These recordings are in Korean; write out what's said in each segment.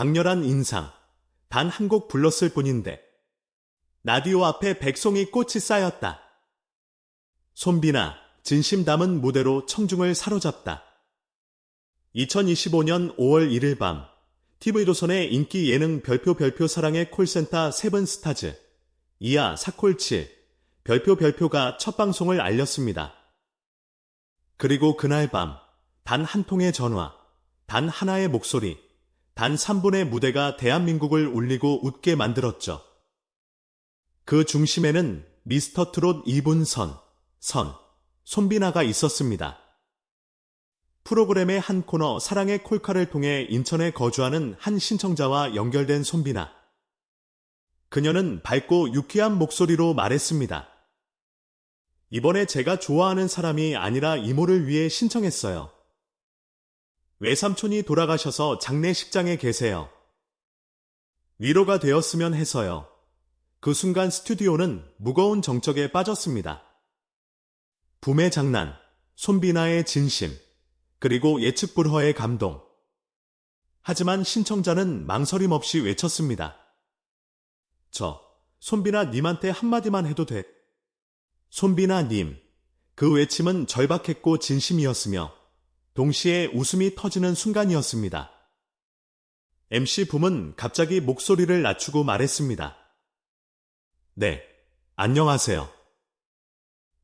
강렬한 인상, 단 한 곡 불렀을 뿐인데 라디오 앞에 백송이 꽃이 쌓였다. 손비나 진심 담은 무대로 청중을 사로잡다. 2025년 5월 1일 밤 TV조선의 인기 예능 별표 별표 사랑의 콜센터 세븐스타즈 이하 사콜치 별표 별표가 첫 방송을 알렸습니다. 그리고 그날 밤 단 한 통의 전화, 단 하나의 목소리, 단 3분의 무대가 대한민국을 울리고 웃게 만들었죠. 그 중심에는 미스터 트롯 2분 선, 선, 손비나가 있었습니다. 프로그램의 한 코너 사랑의 콜카를 통해 인천에 거주하는 한 신청자와 연결된 손비나. 그녀는 밝고 유쾌한 목소리로 말했습니다. 이번에 제가 좋아하는 사람이 아니라 이모를 위해 신청했어요. 외삼촌이 돌아가셔서 장례식장에 계세요. 위로가 되었으면 해서요. 그 순간 스튜디오는 무거운 정적에 빠졌습니다. 붐의 장난, 손비나의 진심, 그리고 예측 불허의 감동. 하지만 신청자는 망설임 없이 외쳤습니다. 저, 손비나 님한테 한마디만 해도 돼. 손비나 님. 그 외침은 절박했고 진심이었으며 동시에 웃음이 터지는 순간이었습니다. MC 붐은 갑자기 목소리를 낮추고 말했습니다. 네, 안녕하세요.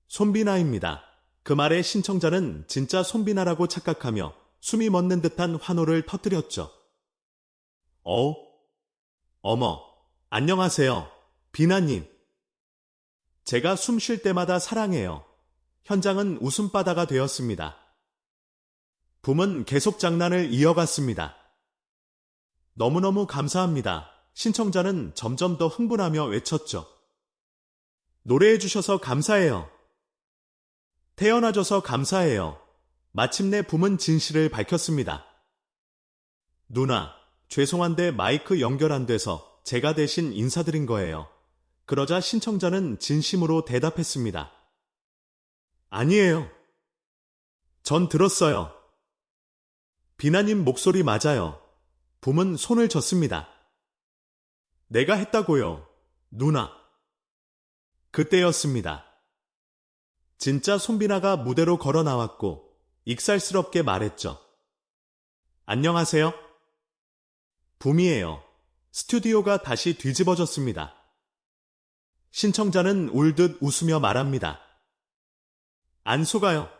손비나입니다. 그 말에 신청자는 진짜 손비나라고 착각하며 숨이 멎는 듯한 환호를 터뜨렸죠. 어? 어머, 안녕하세요. 비나님. 제가 숨 쉴 때마다 사랑해요. 현장은 웃음바다가 되었습니다. 붐은 계속 장난을 이어갔습니다. 너무너무 감사합니다. 신청자는 점점 더 흥분하며 외쳤죠. 노래해 주셔서 감사해요. 태어나줘서 감사해요. 마침내 붐은 진실을 밝혔습니다. 누나, 죄송한데 마이크 연결 안 돼서 제가 대신 인사드린 거예요. 그러자 신청자는 진심으로 대답했습니다. 아니에요. 전 들었어요. 비나님 목소리 맞아요. 붐은 손을 졌습니다. 내가 했다고요. 누나. 그때였습니다. 진짜 손비나가 무대로 걸어 나왔고 익살스럽게 말했죠. 안녕하세요. 붐이에요. 스튜디오가 다시 뒤집어졌습니다. 신청자는 울듯 웃으며 말합니다. 안 속아요.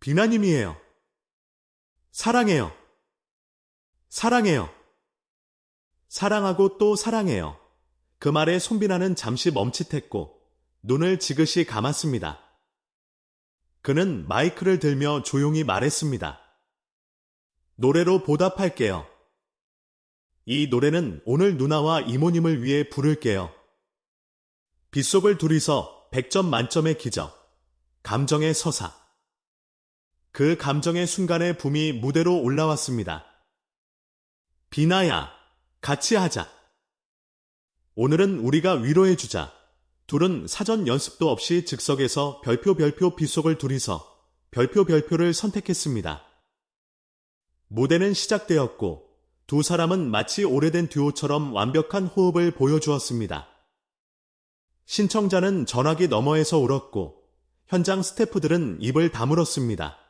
비나님이에요. 사랑해요. 사랑해요. 사랑하고 또 사랑해요. 그 말에 손비나는 잠시 멈칫했고 눈을 지그시 감았습니다. 그는 마이크를 들며 조용히 말했습니다. 노래로 보답할게요. 이 노래는 오늘 누나와 이모님을 위해 부를게요. 빗속을 둘이서 100점 만점의 기적, 감정의 서사. 그 감정의 순간에 붐이 무대로 올라왔습니다. 비나야, 같이 하자. 오늘은 우리가 위로해주자. 둘은 사전 연습도 없이 즉석에서 별표 별표 빗속을 둘이서 별표 별표를 선택했습니다. 무대는 시작되었고 두 사람은 마치 오래된 듀오처럼 완벽한 호흡을 보여주었습니다. 신청자는 전화기 너머에서 울었고 현장 스태프들은 입을 다물었습니다.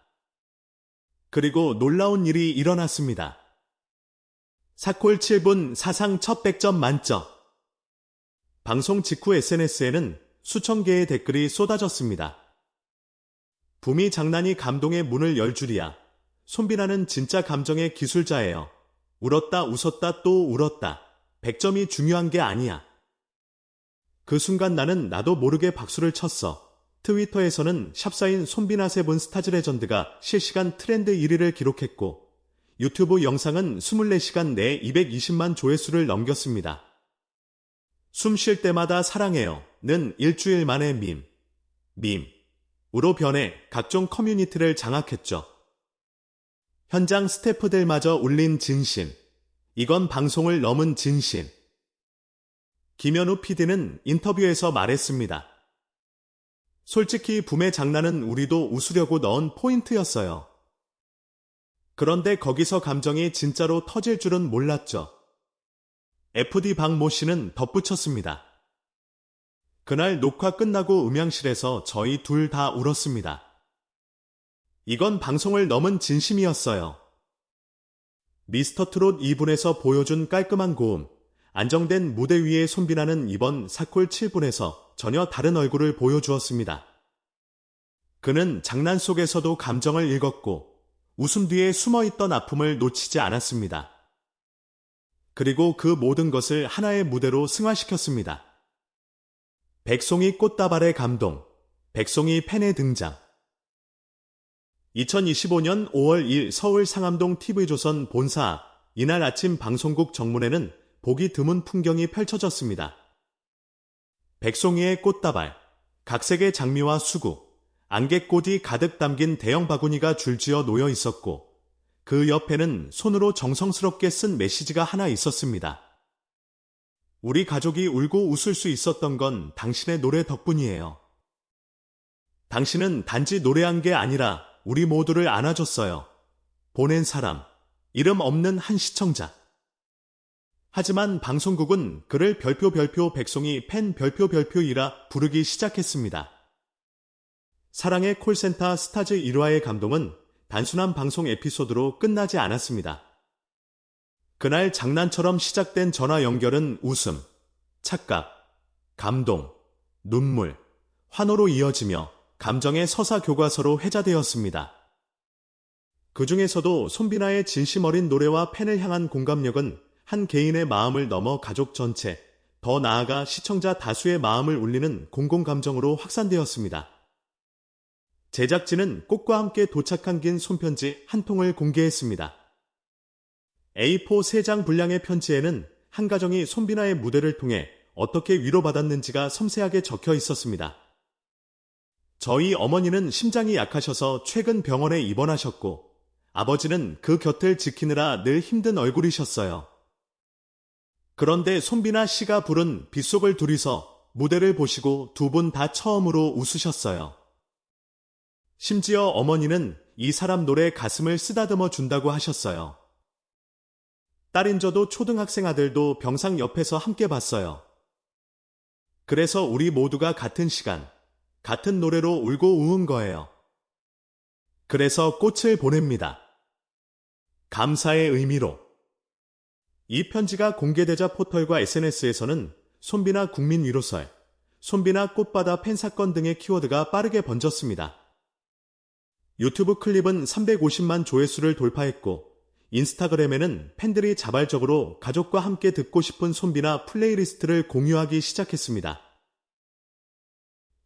그리고 놀라운 일이 일어났습니다. 사콜 7분 사상 첫 100점 만점. 방송 직후 SNS에는 수천 개의 댓글이 쏟아졌습니다. 붐이 장난이 감동의 문을 열 줄이야. 손비나는 진짜 감정의 기술자예요. 울었다 웃었다 또 울었다. 100점이 중요한 게 아니야. 그 순간 나는 나도 모르게 박수를 쳤어. 트위터에서는 샵사인 손비나 세분 스타즈 레전드가 실시간 트렌드 1위를 기록했고 유튜브 영상은 24시간 내 220만 조회수를 넘겼습니다. 숨 쉴 때마다 사랑해요. 는 일주일 만에 밈, 밈, 으로 변해 각종 커뮤니티를 장악했죠. 현장 스태프들마저 울린 진심. 이건 방송을 넘은 진심. 김현우 PD는 인터뷰에서 말했습니다. 솔직히 붐의 장난은 우리도 웃으려고 넣은 포인트였어요. 그런데 거기서 감정이 진짜로 터질 줄은 몰랐죠. FD 박모 씨는 덧붙였습니다. 그날 녹화 끝나고 음향실에서 저희 둘 다 울었습니다. 이건 방송을 넘은 진심이었어요. 미스터 트롯 2분에서 보여준 깔끔한 고음, 안정된 무대 위의 손비나는 이번 사콜 7분에서 전혀 다른 얼굴을 보여주었습니다. 그는 장난 속에서도 감정을 읽었고 웃음 뒤에 숨어있던 아픔을 놓치지 않았습니다. 그리고 그 모든 것을 하나의 무대로 승화시켰습니다. 백송이 꽃다발의 감동, 백송이 팬의 등장. 2025년 5월 1일 서울 상암동 TV조선 본사 이날 아침 방송국 정문에는 보기 드문 풍경이 펼쳐졌습니다. 백송이의 꽃다발, 각색의 장미와 수국, 안개꽃이 가득 담긴 대형 바구니가 줄지어 놓여 있었고 그 옆에는 손으로 정성스럽게 쓴 메시지가 하나 있었습니다. 우리 가족이 울고 웃을 수 있었던 건 당신의 노래 덕분이에요. 당신은 단지 노래한 게 아니라 우리 모두를 안아줬어요. 보낸 사람, 이름 없는 한 시청자. 하지만 방송국은 그를 별표 별표 백송이 팬 별표 별표이라 부르기 시작했습니다. 사랑의 콜센터 스타즈 1화의 감동은 단순한 방송 에피소드로 끝나지 않았습니다. 그날 장난처럼 시작된 전화 연결은 웃음, 착각, 감동, 눈물, 환호로 이어지며 감정의 서사 교과서로 회자되었습니다. 그 중에서도 손비나의 진심 어린 노래와 팬을 향한 공감력은 한 개인의 마음을 넘어 가족 전체, 더 나아가 시청자 다수의 마음을 울리는 공공감정으로 확산되었습니다. 제작진은 꽃과 함께 도착한 긴 손편지 한 통을 공개했습니다. A4 3장 분량의 편지에는 한 가정이 손비나의 무대를 통해 어떻게 위로받았는지가 섬세하게 적혀 있었습니다. 저희 어머니는 심장이 약하셔서 최근 병원에 입원하셨고 아버지는 그 곁을 지키느라 늘 힘든 얼굴이셨어요. 그런데 손비나 씨가 부른 빗속을 둘이서 무대를 보시고 두 분 다 처음으로 웃으셨어요. 심지어 어머니는 이 사람 노래 가슴을 쓰다듬어 준다고 하셨어요. 딸인 저도 초등학생 아들도 병상 옆에서 함께 봤어요. 그래서 우리 모두가 같은 시간, 같은 노래로 울고 우은 거예요. 그래서 꽃을 보냅니다. 감사의 의미로. 이 편지가 공개되자 포털과 SNS에서는 손비나 국민 위로설, 손비나 꽃바다 팬 사건 등의 키워드가 빠르게 번졌습니다. 유튜브 클립은 350만 조회수를 돌파했고 인스타그램에는 팬들이 자발적으로 가족과 함께 듣고 싶은 손비나 플레이리스트를 공유하기 시작했습니다.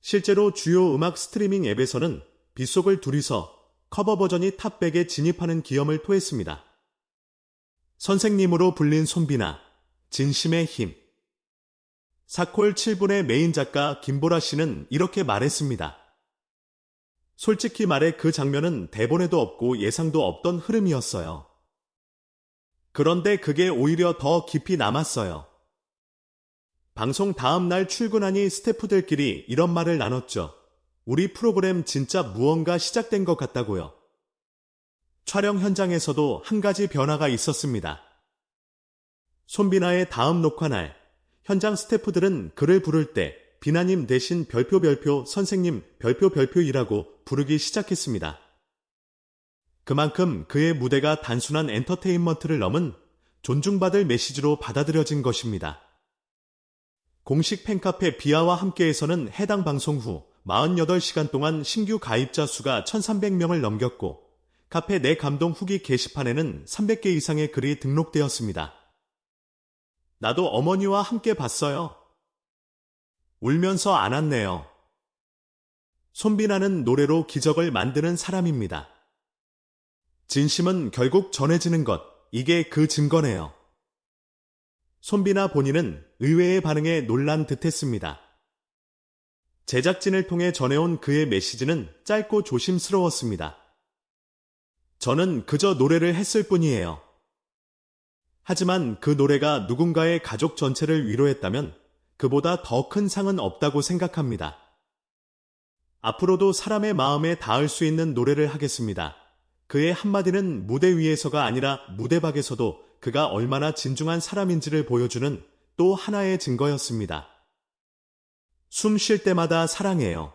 실제로 주요 음악 스트리밍 앱에서는 빗속을 둘이서 커버 버전이 탑백에 진입하는 기염을 토했습니다. 선생님으로 불린 손비나, 진심의 힘. 사콜 7분의 메인 작가 김보라 씨는 이렇게 말했습니다. 솔직히 말해 그 장면은 대본에도 없고 예상도 없던 흐름이었어요. 그런데 그게 오히려 더 깊이 남았어요. 방송 다음 날 출근하니 스태프들끼리 이런 말을 나눴죠. 우리 프로그램 진짜 무언가 시작된 것 같다고요. 촬영 현장에서도 한 가지 변화가 있었습니다. 손비나의 다음 녹화 날, 현장 스태프들은 그를 부를 때 비나님 대신 별표 별표 선생님 별표 별표이라고 부르기 시작했습니다. 그만큼 그의 무대가 단순한 엔터테인먼트를 넘은 존중받을 메시지로 받아들여진 것입니다. 공식 팬카페 비아와 함께에서는 해당 방송 후 48시간 동안 신규 가입자 수가 1300명을 넘겼고 카페 내 감동 후기 게시판에는 300개 이상의 글이 등록되었습니다. 나도 어머니와 함께 봤어요. 울면서 안았네요. 손비나는 노래로 기적을 만드는 사람입니다. 진심은 결국 전해지는 것, 이게 그 증거네요. 손비나 본인은 의외의 반응에 놀란 듯 했습니다. 제작진을 통해 전해온 그의 메시지는 짧고 조심스러웠습니다. 저는 그저 노래를 했을 뿐이에요. 하지만 그 노래가 누군가의 가족 전체를 위로했다면 그보다 더 큰 상은 없다고 생각합니다. 앞으로도 사람의 마음에 닿을 수 있는 노래를 하겠습니다. 그의 한마디는 무대 위에서가 아니라 무대 밖에서도 그가 얼마나 진중한 사람인지를 보여주는 또 하나의 증거였습니다. 숨 쉴 때마다 사랑해요.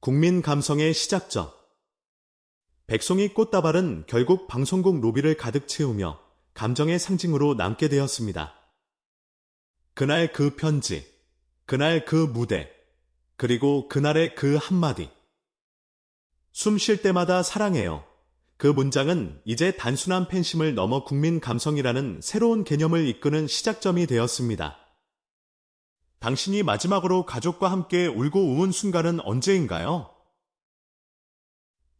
국민 감성의 시작점. 백송이 꽃다발은 결국 방송국 로비를 가득 채우며 감정의 상징으로 남게 되었습니다. 그날 그 편지, 그날 그 무대, 그리고 그날의 그 한마디. 숨 쉴 때마다 사랑해요. 그 문장은 이제 단순한 팬심을 넘어 국민 감성이라는 새로운 개념을 이끄는 시작점이 되었습니다. 당신이 마지막으로 가족과 함께 울고 우은 순간은 언제인가요?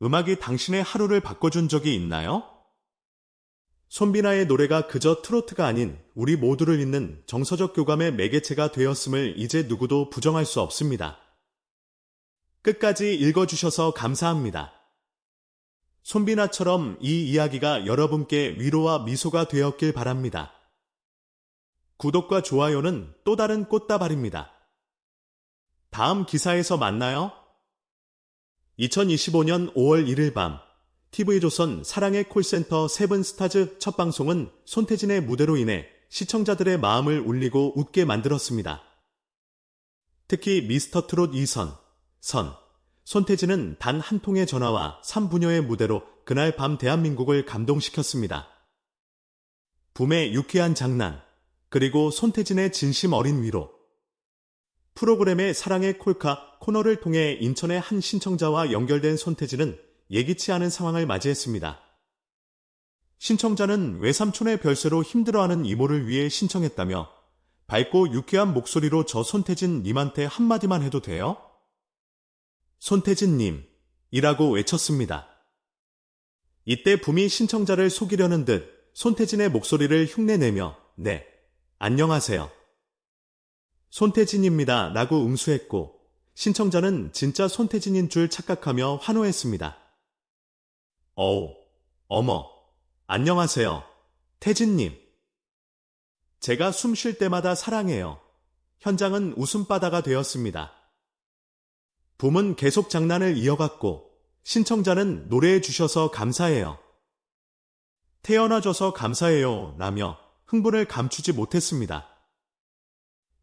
음악이 당신의 하루를 바꿔준 적이 있나요? 손비나의 노래가 그저 트로트가 아닌 우리 모두를 잇는 정서적 교감의 매개체가 되었음을 이제 누구도 부정할 수 없습니다. 끝까지 읽어주셔서 감사합니다. 손비나처럼 이 이야기가 여러분께 위로와 미소가 되었길 바랍니다. 구독과 좋아요는 또 다른 꽃다발입니다. 다음 기사에서 만나요. 2025년 5월 1일 밤 TV조선 사랑의 콜센터 세븐스타즈 첫 방송은 손태진의 무대로 인해 시청자들의 마음을 울리고 웃게 만들었습니다. 특히 미스터 트롯 2선, 선, 손태진은 단 한 통의 전화와 3부녀의 무대로 그날 밤 대한민국을 감동시켰습니다. 붐의 유쾌한 장난, 그리고 손태진의 진심 어린 위로. 프로그램의 사랑의 콜카 코너를 통해 인천의 한 신청자와 연결된 손태진은 예기치 않은 상황을 맞이했습니다. 신청자는 외삼촌의 별세로 힘들어하는 이모를 위해 신청했다며 밝고 유쾌한 목소리로 저 손태진 님한테 한마디만 해도 돼요? 손태진 님, 이라고 외쳤습니다. 이때 붐이 신청자를 속이려는 듯 손태진의 목소리를 흉내내며, 네, 안녕하세요. 손태진입니다. 라고 응수했고, 신청자는 진짜 손태진인 줄 착각하며 환호했습니다. 어우, 어머, 안녕하세요. 태진님. 제가 숨 쉴 때마다 사랑해요. 현장은 웃음바다가 되었습니다. 붐은 계속 장난을 이어갔고 신청자는 노래해 주셔서 감사해요. 태어나줘서 감사해요. 라며 흥분을 감추지 못했습니다.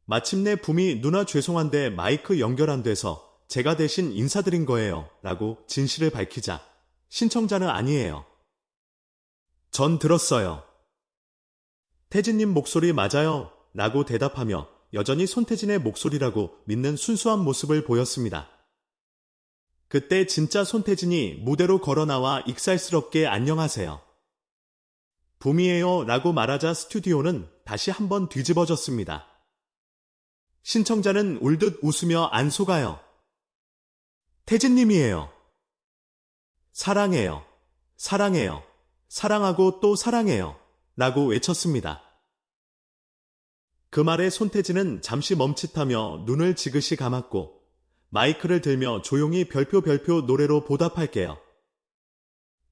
마침내 붐이 누나 죄송한데 마이크 연결 안 돼서 제가 대신 인사드린 거예요. 라고 진실을 밝히자 신청자는 아니에요. 전 들었어요. 태진님 목소리 맞아요. 라고 대답하며 여전히 손태진의 목소리라고 믿는 순수한 모습을 보였습니다. 그때 진짜 손태진이 무대로 걸어 나와 익살스럽게 안녕하세요. 붐이에요 라고 말하자 스튜디오는 다시 한번 뒤집어졌습니다. 신청자는 울듯 웃으며 안 속아요. 태진님이에요. 사랑해요. 사랑해요. 사랑하고 또 사랑해요. 라고 외쳤습니다. 그 말에 손태진은 잠시 멈칫하며 눈을 지그시 감았고 마이크를 들며 조용히 별표 별표 노래로 보답할게요.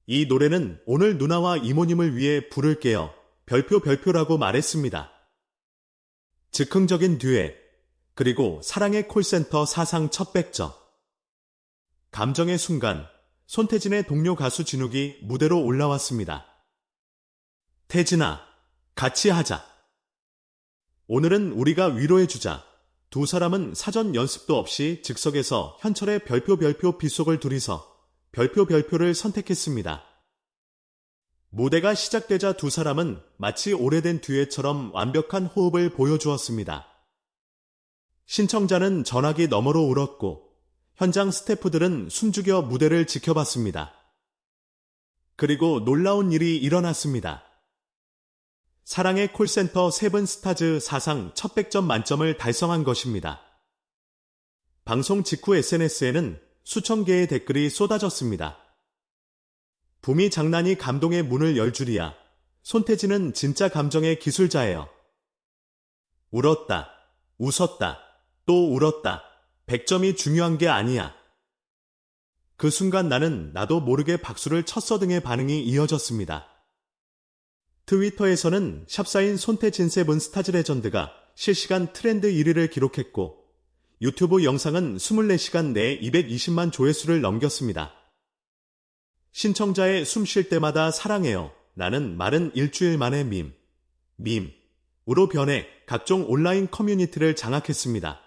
이 노래는 오늘 누나와 이모님을 위해 부를게요. 별표 별표라고 말했습니다. 즉흥적인 듀엣, 그리고 사랑의 콜센터 사상 첫 백점. 감정의 순간, 손태진의 동료 가수 진욱이 무대로 올라왔습니다. 태진아, 같이 하자. 오늘은 우리가 위로해주자. 두 사람은 사전 연습도 없이 즉석에서 현철의 별표 별표 빗속을 둘이서 별표 별표를 선택했습니다. 무대가 시작되자 두 사람은 마치 오래된 듀엣처럼 완벽한 호흡을 보여주었습니다. 신청자는 전화기 너머로 울었고 현장 스태프들은 숨죽여 무대를 지켜봤습니다. 그리고 놀라운 일이 일어났습니다. 사랑의 콜센터 세븐스타즈 사상 첫 100점 만점을 달성한 것입니다. 방송 직후 SNS에는 수천 개의 댓글이 쏟아졌습니다. 붐이 장난이 감동의 문을 열 줄이야. 손태진은 진짜 감정의 기술자예요. 울었다. 웃었다. 또 울었다. 100점이 중요한 게 아니야. 그 순간 나는 나도 모르게 박수를 쳤어 등의 반응이 이어졌습니다. 트위터에서는 샵사인 손태진 세븐 스타즈 레전드가 실시간 트렌드 1위를 기록했고 유튜브 영상은 24시간 내에 220만 조회수를 넘겼습니다. 신청자의 숨 쉴 때마다 사랑해요. 라는 말은 일주일 만에 밈, 밈, 으로 변해 각종 온라인 커뮤니티를 장악했습니다.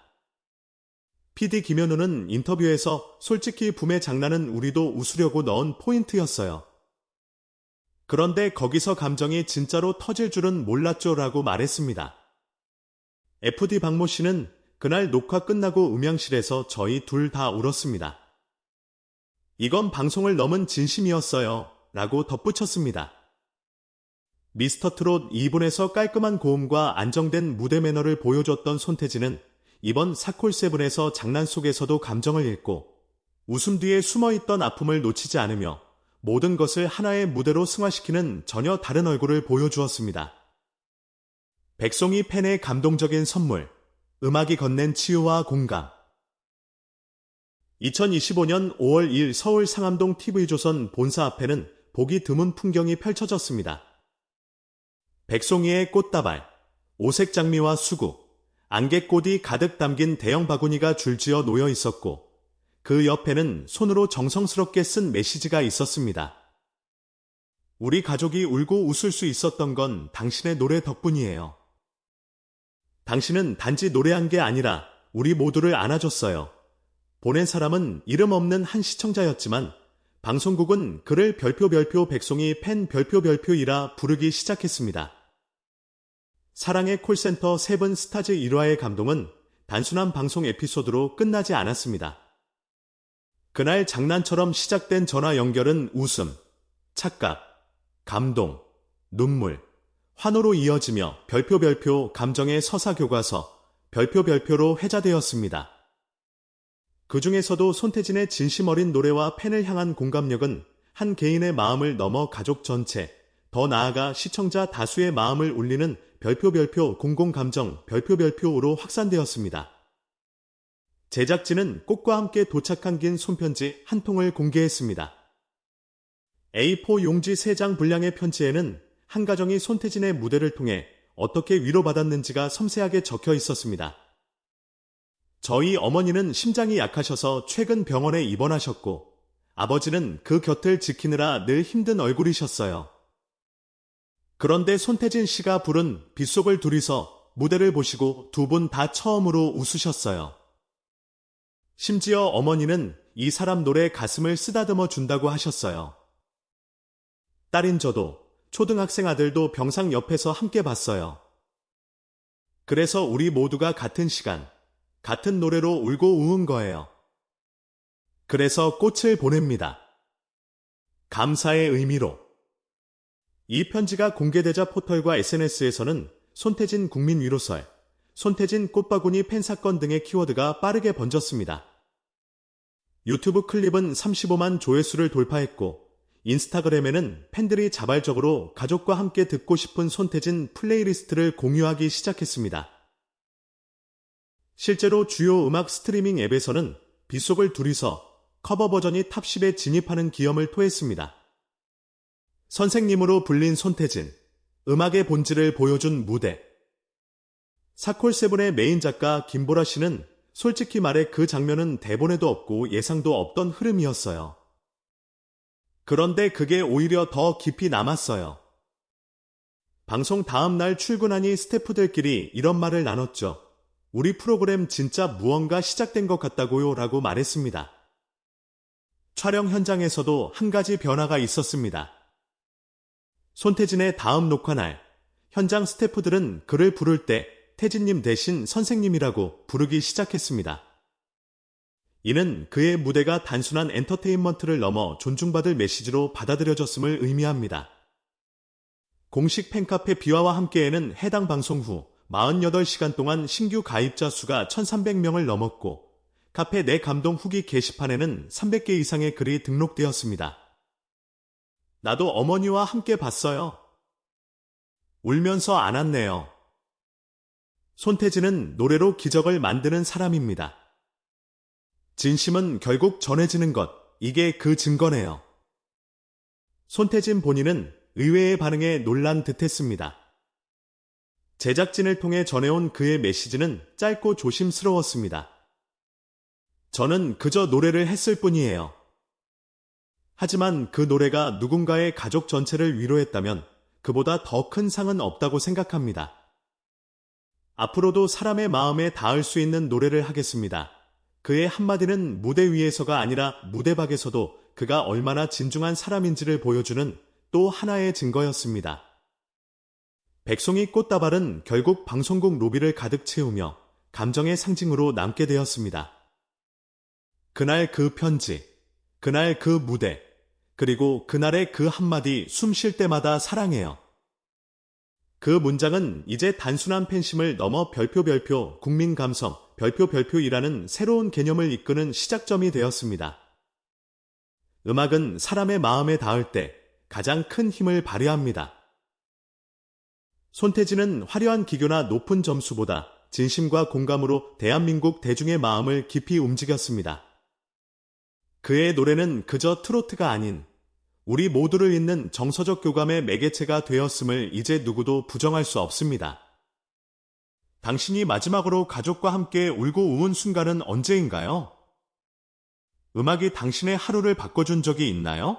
PD 김현우는 인터뷰에서 솔직히 붐의 장난은 우리도 웃으려고 넣은 포인트였어요. 그런데 거기서 감정이 진짜로 터질 줄은 몰랐죠 라고 말했습니다. FD 박모 씨는 그날 녹화 끝나고 음향실에서 저희 둘 다 울었습니다. 이건 방송을 넘은 진심이었어요. 라고 덧붙였습니다. 미스터 트롯 2분에서 깔끔한 고음과 안정된 무대 매너를 보여줬던 손태진은 이번 사콜세븐에서 장난 속에서도 감정을 읽고 웃음 뒤에 숨어있던 아픔을 놓치지 않으며 모든 것을 하나의 무대로 승화시키는 전혀 다른 얼굴을 보여주었습니다. 백송이 팬의 감동적인 선물, 음악이 건넨 치유와 공감. 2025년 5월 2일 서울 상암동 TV조선 본사 앞에는 보기 드문 풍경이 펼쳐졌습니다. 백송이의 꽃다발, 오색 장미와 수국, 안개꽃이 가득 담긴 대형 바구니가 줄지어 놓여 있었고, 그 옆에는 손으로 정성스럽게 쓴 메시지가 있었습니다. 우리 가족이 울고 웃을 수 있었던 건 당신의 노래 덕분이에요. 당신은 단지 노래한 게 아니라 우리 모두를 안아줬어요. 보낸 사람은 이름 없는 한 시청자였지만 방송국은 그를 별표 별표 백송이 팬 별표 별표이라 부르기 시작했습니다. 사랑의 콜센터 세븐 스타즈 1화의 감동은 단순한 방송 에피소드로 끝나지 않았습니다. 그날 장난처럼 시작된 전화 연결은 웃음, 착각, 감동, 눈물, 환호로 이어지며 별표 별표 감정의 서사 교과서, 별표 별표로 회자되었습니다. 그 중에서도 손태진의 진심 어린 노래와 팬을 향한 공감력은 한 개인의 마음을 넘어 가족 전체, 더 나아가 시청자 다수의 마음을 울리는 별표 별표 공공 감정 별표 별표로 확산되었습니다. 제작진은 꽃과 함께 도착한 긴 손편지 한 통을 공개했습니다. A4 용지 3장 분량의 편지에는 한 가정이 손태진의 무대를 통해 어떻게 위로받았는지가 섬세하게 적혀 있었습니다. 저희 어머니는 심장이 약하셔서 최근 병원에 입원하셨고 아버지는 그 곁을 지키느라 늘 힘든 얼굴이셨어요. 그런데 손태진 씨가 부른 빗속을 둘이서 무대를 보시고 두 분 다 처음으로 웃으셨어요. 심지어 어머니는 이 사람 노래 가슴을 쓰다듬어 준다고 하셨어요. 딸인 저도 초등학생 아들도 병상 옆에서 함께 봤어요. 그래서 우리 모두가 같은 시간, 같은 노래로 울고 우은 거예요. 그래서 꽃을 보냅니다. 감사의 의미로. 이 편지가 공개되자 포털과 SNS에서는 손태진 국민 위로설, 손태진 꽃바구니 팬 사건 등의 키워드가 빠르게 번졌습니다. 유튜브 클립은 35만 조회수를 돌파했고, 인스타그램에는 팬들이 자발적으로 가족과 함께 듣고 싶은 손태진 플레이리스트를 공유하기 시작했습니다. 실제로 주요 음악 스트리밍 앱에서는 빗속을 둘이서 커버 버전이 탑10에 진입하는 기염을 토했습니다. 선생님으로 불린 손태진, 음악의 본질을 보여준 무대. 사콜 세븐의 메인 작가 김보라 씨는 솔직히 말해 그 장면은 대본에도 없고 예상도 없던 흐름이었어요. 그런데 그게 오히려 더 깊이 남았어요. 방송 다음 날 출근하니 스태프들끼리 이런 말을 나눴죠. 우리 프로그램 진짜 무언가 시작된 것 같다고요 라고 말했습니다. 촬영 현장에서도 한 가지 변화가 있었습니다. 손태진의 다음 녹화 날, 현장 스태프들은 그를 부를 때 태진님 대신 선생님이라고 부르기 시작했습니다. 이는 그의 무대가 단순한 엔터테인먼트를 넘어 존중받을 메시지로 받아들여졌음을 의미합니다. 공식 팬카페 비화와 함께에는 해당 방송 후 48시간 동안 신규 가입자 수가 1300명을 넘었고 카페 내 감동 후기 게시판에는 300개 이상의 글이 등록되었습니다. 나도 어머니와 함께 봤어요. 울면서 안았네요. 손태진은 노래로 기적을 만드는 사람입니다. 진심은 결국 전해지는 것, 이게 그 증거네요. 손태진 본인은 의외의 반응에 놀란 듯 했습니다. 제작진을 통해 전해온 그의 메시지는 짧고 조심스러웠습니다. 저는 그저 노래를 했을 뿐이에요. 하지만 그 노래가 누군가의 가족 전체를 위로했다면 그보다 더 큰 상은 없다고 생각합니다. 앞으로도 사람의 마음에 닿을 수 있는 노래를 하겠습니다. 그의 한마디는 무대 위에서가 아니라 무대 밖에서도 그가 얼마나 진중한 사람인지를 보여주는 또 하나의 증거였습니다. 백송이 꽃다발은 결국 방송국 로비를 가득 채우며 감정의 상징으로 남게 되었습니다. 그날 그 편지, 그날 그 무대, 그리고 그날의 그 한마디 숨 쉴 때마다 사랑해요. 그 문장은 이제 단순한 팬심을 넘어 별표 별표 국민 감성 별표 별표이라는 새로운 개념을 이끄는 시작점이 되었습니다. 음악은 사람의 마음에 닿을 때 가장 큰 힘을 발휘합니다. 손태진은 화려한 기교나 높은 점수보다 진심과 공감으로 대한민국 대중의 마음을 깊이 움직였습니다. 그의 노래는 그저 트로트가 아닌 우리 모두를 잇는 정서적 교감의 매개체가 되었음을 이제 누구도 부정할 수 없습니다. 당신이 마지막으로 가족과 함께 울고 우은 순간은 언제인가요? 음악이 당신의 하루를 바꿔준 적이 있나요?